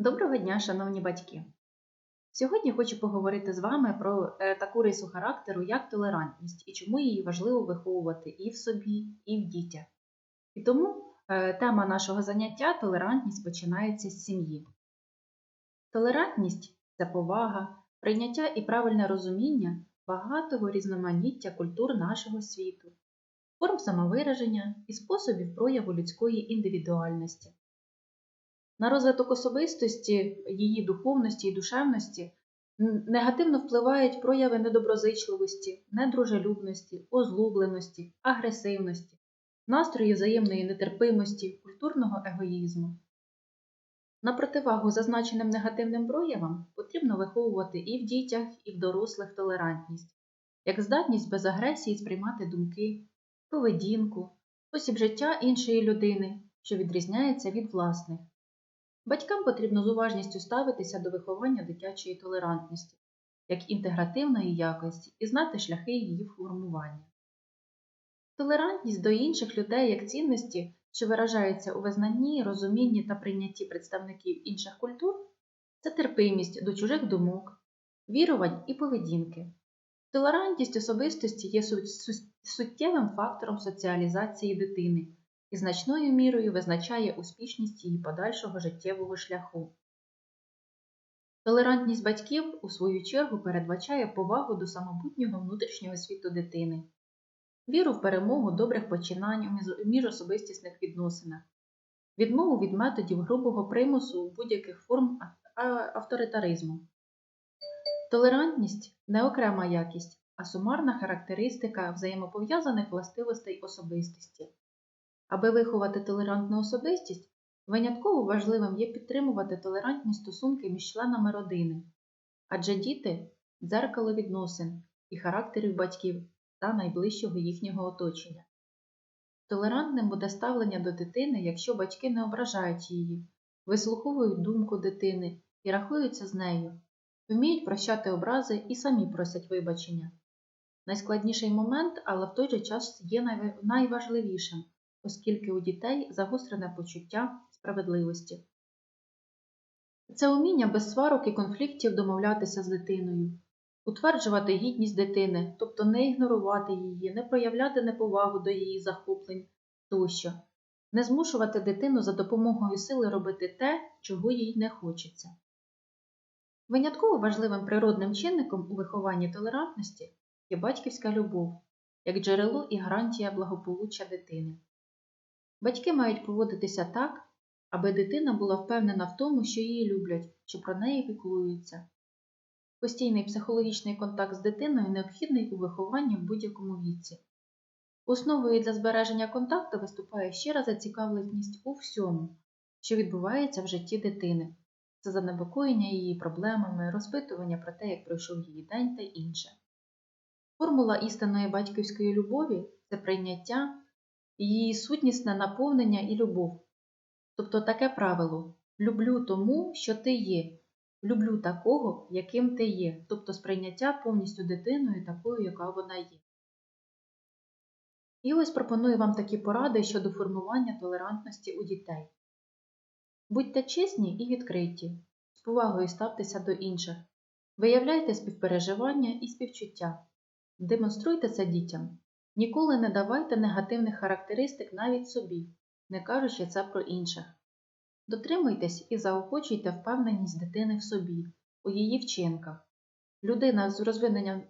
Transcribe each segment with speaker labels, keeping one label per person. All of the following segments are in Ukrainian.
Speaker 1: Доброго дня, шановні батьки! Сьогодні хочу поговорити з вами про е, таку рису характеру, як толерантність, і чому її важливо виховувати і в собі, і в дітях. І тому е, тема нашого заняття толерантність починається з сім'ї. Толерантність це повага, прийняття і правильне розуміння багатого різноманіття культур нашого світу, форм самовираження і способів прояву людської індивідуальності. На розвиток особистості, її духовності і душевності негативно впливають прояви недоброзичливості, недружелюбності, озлобленості, агресивності, настрої взаємної нетерпимості, культурного егоїзму. На противагу зазначеним негативним проявам потрібно виховувати і в дітях, і в дорослих толерантність, як здатність без агресії сприймати думки, поведінку, спосіб життя іншої людини, що відрізняється від власних. Батькам потрібно з уважністю ставитися до виховання дитячої толерантності, як інтегративної якості і знати шляхи її формування. Толерантність до інших людей як цінності, що виражаються у визнанні, розумінні та прийнятті представників інших культур, це терпимість до чужих думок, вірувань і поведінки. Толерантність особистості є су- су- суттєвим фактором соціалізації дитини і значною мірою визначає успішність її подальшого життєвого шляху. Толерантність батьків, у свою чергу, передбачає повагу до самобутнього внутрішнього світу дитини, віру в перемогу добрих починань у міжособистісних відносинах, відмову від методів грубого примусу будь-яких форм авторитаризму. Толерантність не окрема якість, а сумарна характеристика взаємопов'язаних властивостей особистості. Аби виховати толерантну особистість, винятково важливим є підтримувати толерантні стосунки між членами родини, адже діти дзеркало відносин і характерів батьків та найближчого їхнього оточення. Толерантним буде ставлення до дитини, якщо батьки не ображають її, вислуховують думку дитини і рахуються з нею, вміють прощати образи і самі просять вибачення. Найскладніший момент, але в той же час є найважливішим оскільки у дітей загострене почуття справедливості. Це уміння без сварок і конфліктів домовлятися з дитиною, утверджувати гідність дитини, тобто не ігнорувати її, не проявляти неповагу до її захоплень тощо, не змушувати дитину за допомогою сили робити те, чого їй не хочеться. Винятково важливим природним чинником у вихованні толерантності є батьківська любов, як джерело і гарантія благополуччя дитини. Батьки мають поводитися так, аби дитина була впевнена в тому, що її люблять, що про неї піклуються. Постійний психологічний контакт з дитиною необхідний у вихованні в будь-якому віці. Основою для збереження контакту виступає щира зацікавленість у всьому, що відбувається в житті дитини. Це занепокоєння її проблемами, розпитування про те, як пройшов її день та інше. Формула істинної батьківської любові це прийняття її сутнісне наповнення і любов. Тобто таке правило люблю тому, що ти є, люблю такого, яким ти є, тобто сприйняття повністю дитиною такою, яка вона є. І ось пропоную вам такі поради щодо формування толерантності у дітей. Будьте чесні і відкриті, з повагою ставтеся до інших, виявляйте співпереживання і співчуття, демонструйте це дітям. Ніколи не давайте негативних характеристик навіть собі, не кажучи це про інших. Дотримуйтесь і заохочуйте впевненість дитини в собі, у її вчинках. Людина з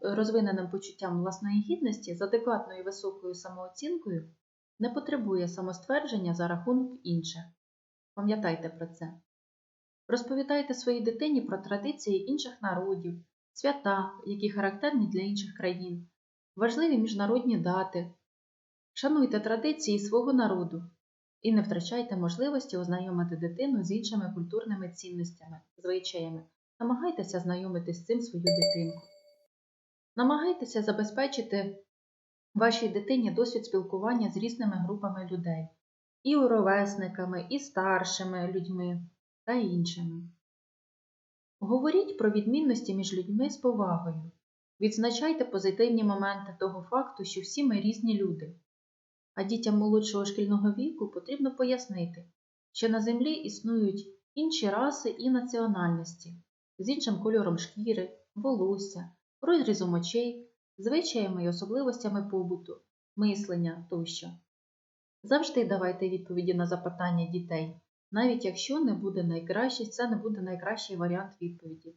Speaker 1: розвиненим почуттям власної гідності з адекватною високою самооцінкою не потребує самоствердження за рахунок інших. Пам'ятайте про це. Розповідайте своїй дитині про традиції інших народів, свята, які характерні для інших країн, важливі міжнародні дати. Шануйте традиції свого народу і не втрачайте можливості ознайомити дитину з іншими культурними цінностями, звичаями. Намагайтеся знайомити з цим свою дитинку. Намагайтеся забезпечити вашій дитині досвід спілкування з різними групами людей, і ровесниками, і старшими людьми та іншими. Говоріть про відмінності між людьми з повагою. Відзначайте позитивні моменти того факту, що всі ми різні люди. А дітям молодшого шкільного віку потрібно пояснити, що на землі існують інші раси і національності, з іншим кольором шкіри, волосся, розрізом очей, звичаями і особливостями побуту, мислення тощо. Завжди давайте відповіді на запитання дітей, навіть якщо не буде найкращий, це не буде найкращий варіант відповіді.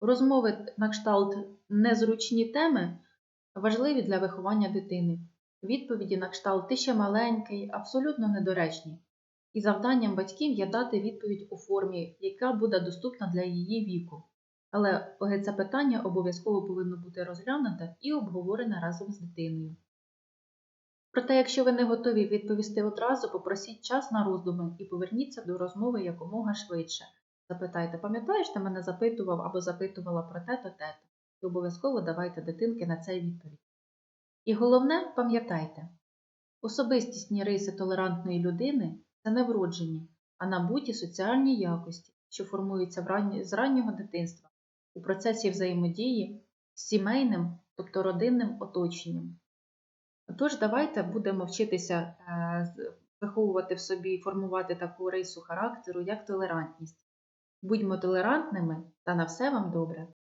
Speaker 1: Розмови на кшталт незручні теми важливі для виховання дитини. Відповіді на кшталт ти ще маленький, абсолютно недоречні. І завданням батьків є дати відповідь у формі, яка буде доступна для її віку. Але це питання обов'язково повинно бути розглянуте і обговорене разом з дитиною. Проте, якщо ви не готові відповісти одразу, попросіть час на роздуми і поверніться до розмови якомога швидше. Запитайте, пам'ятаєш, ти мене запитував або запитувала про те-то, те-то, і обов'язково давайте дитинки на це відповідь. І головне, пам'ятайте, особистісні риси толерантної людини це не вроджені, а набуті соціальні якості, що формуються з раннього дитинства у процесі взаємодії з сімейним, тобто родинним оточенням. Тож давайте будемо вчитися е, виховувати в собі, формувати таку рису характеру, як толерантність. Будьмо толерантними та на все вам добре.